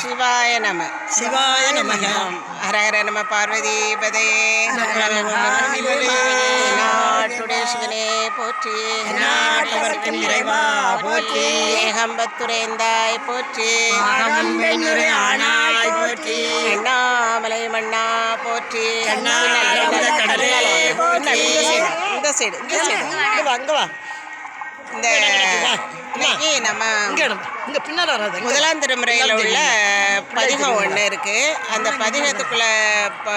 சிவாய நம. சிவாய நமக ஹரஹர நம. பார்வதி பதே. நாட்டுடைய சிவனே போற்றி. நாட்டவர்க்கும் இறைவா போற்றி. ஏகம்பத்துரைந்தாய் போற்றி. ஆனாய் போற்றி. அண்ணாமலை மண்ணா போற்றி. கடலே போற்றி. இந்த சைடு இந்த சைடு இங்க வா. இந்த இன்னைக்கு நம்ம இங்க பின்னால வராது. முதலாம் திருமுறையில் உள்ள பதிகம் ஒன்று இருக்கு. அந்த பதிகத்துக்குள்ள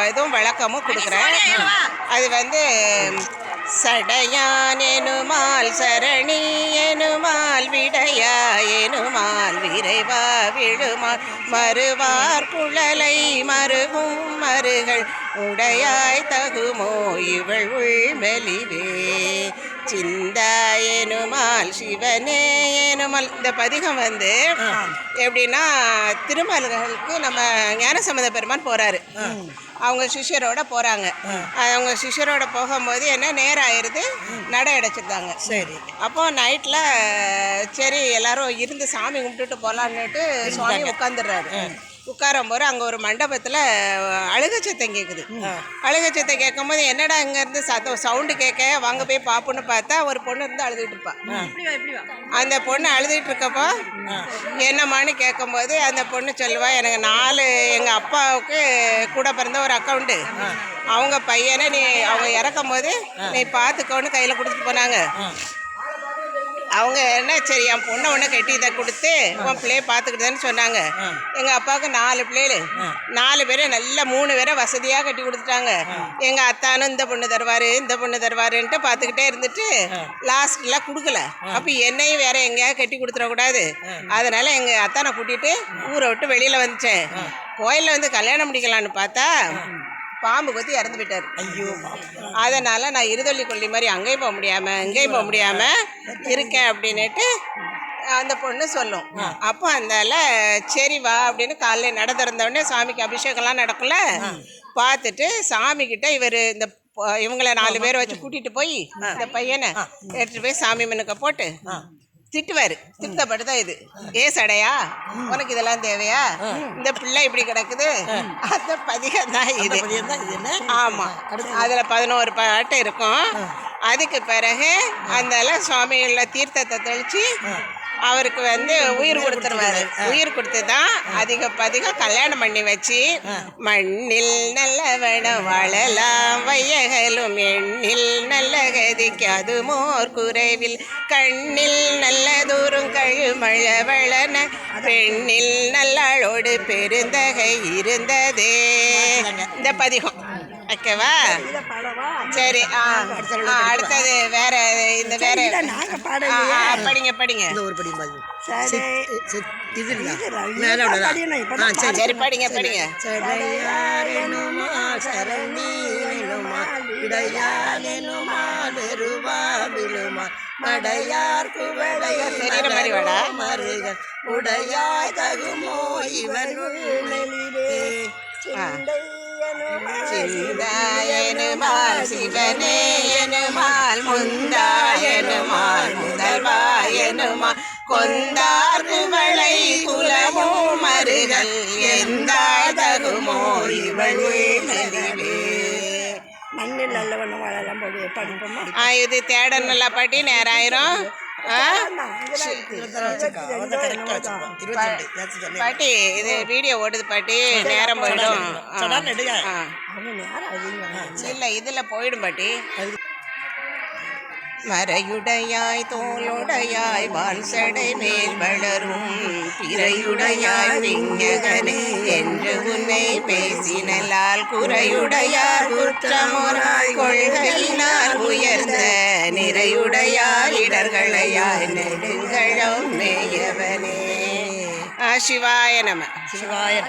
இதுவும் விளக்கமும் கொடுக்குறேன். அது வந்து சடையான் எனுமால் சரணி எனுமால் விடையா எனுமால் விரைவா விழுமால் மறுவார் குழலை மருகும் மருகள் உடையாய் தகுமோ இவள் உள்மெலிவே சிந்தா எனுமால் சிவனே எனுமால். இந்த பதிகம் வந்து எப்படின்னா திருமல்களுக்கு நம்ம ஞானசம்மத பெருமான் போறாரு. அவங்க சிஷ்யரோட போறாங்க. அவங்க சிஷ்யரோட போகும்போது என்ன நேரம் ஆயிருது நட அடைச்சிருந்தாங்க. சரி. அப்போ நைட்டில் சரி எல்லாரும் இருந்து சாமி கும்பிட்டுட்டு போகலான்னுட்டு சுவாமி உட்காந்துடுறாரு. உட்காரும் போது அங்கே ஒரு மண்டபத்தில் அழுகை சத்தம் கேட்குது அழுகை சத்தம் கேட்கும்போது என்னடா இங்கேருந்து சத்தம் சவுண்டு கேட்க வாங்க போய் பார்ப்போன்னு பார்த்தா ஒரு பொண்ணு இருந்து அழுதுட்டு இருப்பா. அந்த பொண்ணு அழுதுட்டு இருக்கப்போ என்னம்மான்னு கேட்கும்போது அந்த பொண்ணு சொல்லுவா எனக்கு நாலு எங்கள் அப்பாவுக்கு கூட பிறந்த ஒரு அக்கௌண்ட்டு அவங்க பையனை நீ அவங்க இறக்கும் போது நீ பார்த்துக்கோன்னு கையில் கொடுத்துட்டு போனாங்க. அவங்க என்ன சரி என் பொண்ணை ஒன்று கட்டி இதை கொடுத்து உன் பிள்ளைய பார்த்துக்கிட்டுதான்னு சொன்னாங்க. எங்கள் அப்பாவுக்கு நாலு பிள்ளைகள். நாலு பேரை நல்ல மூணு பேரை வசதியாக கட்டி கொடுத்துட்டாங்க. எங்கள் அத்தானும் இந்த பொண்ணு தருவார் இந்த பொண்ணு தருவாருன்ட்டு பார்த்துக்கிட்டே இருந்துட்டு லாஸ்ட்ல கொடுக்கல. அப்போ என்னையும் வேற எங்கேயாவது கட்டி கொடுத்துடக்கூடாது அதனால எங்கள் அத்தானை கூட்டிட்டு ஊரை விட்டு வெளியில் வந்துச்சேன் கோயிலில் வந்து கல்யாணம் முடிக்கலான்னு பார்த்தா பாம்பு கொத்தி இறந்து போயிட்டார் ஐயோ அதனால் நான் இருதொல்லி கொல்லி மாதிரி அங்கேயும் போக முடியாமல் இங்கேயும் போக முடியாமல் இருக்கேன் அப்படின்னுட்டு அந்த பொண்ணு சொல்லும். அப்போ அந்தால சரி வா அப்படின்னு காலைல நட சாமிக்கு அபிஷேகம்லாம் நடக்கும்ல. பார்த்துட்டு சாமி கிட்ட இவர் இந்த இவங்கள நாலு பேரை வச்சு கூட்டிட்டு போய் இந்த பையனை எடுத்துட்டு போய் சாமி மனுக்க போட்டு திட்டுவார். திட்டப்பட்டு தான் இது. ஏ சடையா? உனக்கு இதெல்லாம் தேவையா? இந்த பிள்ளை இப்படி கிடக்குது. அந்த பதிகம் தான் இது. பதியம் தான் இது என்ன? ஆமா. அதுல பதினோரு பாட்டு இருக்கும். அதுக்கு பிறகு அந்த சுவாமிகள தீர்த்தத்தை தெளிச்சு அவருக்கு வந்து உயிர் கொடுத்துருவாரு. உயிர் கொடுத்து தான் அதிக பதிகம் கல்யாணம் பண்ணி வச்சு மண்ணில் நல்லவனம் வாழலாம் வையகலும் எண்ணில் நல்ல கதிக்கு அது மோர் குறைவில். கண்ணில் நல்ல தூரம் கழுமழ வளன பெண்ணில் நல்லாளோடு பெருந்தகை இருந்ததே. இந்த பதிகம். ஓகேவா சரி ஆ அடுத்தது வேற இந்த வேற. நாங்க ஆ, படிங்க படிங்க. இந்த ஒரு படி பாதி சரி. இது இல்ல இதுல மேல இதுதான் விடலாம் படிக்கணும், இப்பதான் ஆ சரி. சரி படிங்க படிங்க. சடையாரெனுமா சரணீனுமா இடையாலெனுமா வெறுவா விழுமா மடையார் குவளைய தெரியுற மாதிரி வாடா. மருகன் உடையாய் தகுமோ இவன் உள்ளிலே ஆ. சிந்தாயனுமால் சிவனேயனுமால் முந்தாயனுமால் முதல்வாயனுமால் கொந்தார் குவளை குலமோ மருகல் எந்தாதகுமோ இவள் மெலிவே மண்ணில் நல்லவண்ணம் வாழலாம் போடு படிப்போமா? இது தேட நல்ல பாட்டி ஆ பாட்டி இது வீடியோ ஓடுது பாட்டி. நேரம் போயிடும். இல்ல இதுல போயிடும் பாட்டி. மறையுடையாய் தோளுடையாய் வால் சடை மேல் வளரும் பிறையுடையாய் விஞ்ஞகனே என்று உன்னை பேசினலால் குறையுடையார் குற்றமுறாய் கொள்கையினால் உயர்ந்த நிறையுடையார் இடர்களையாய் நெடுங்களும் மேயவனே. ஆ, சிவாய நம. சிவாய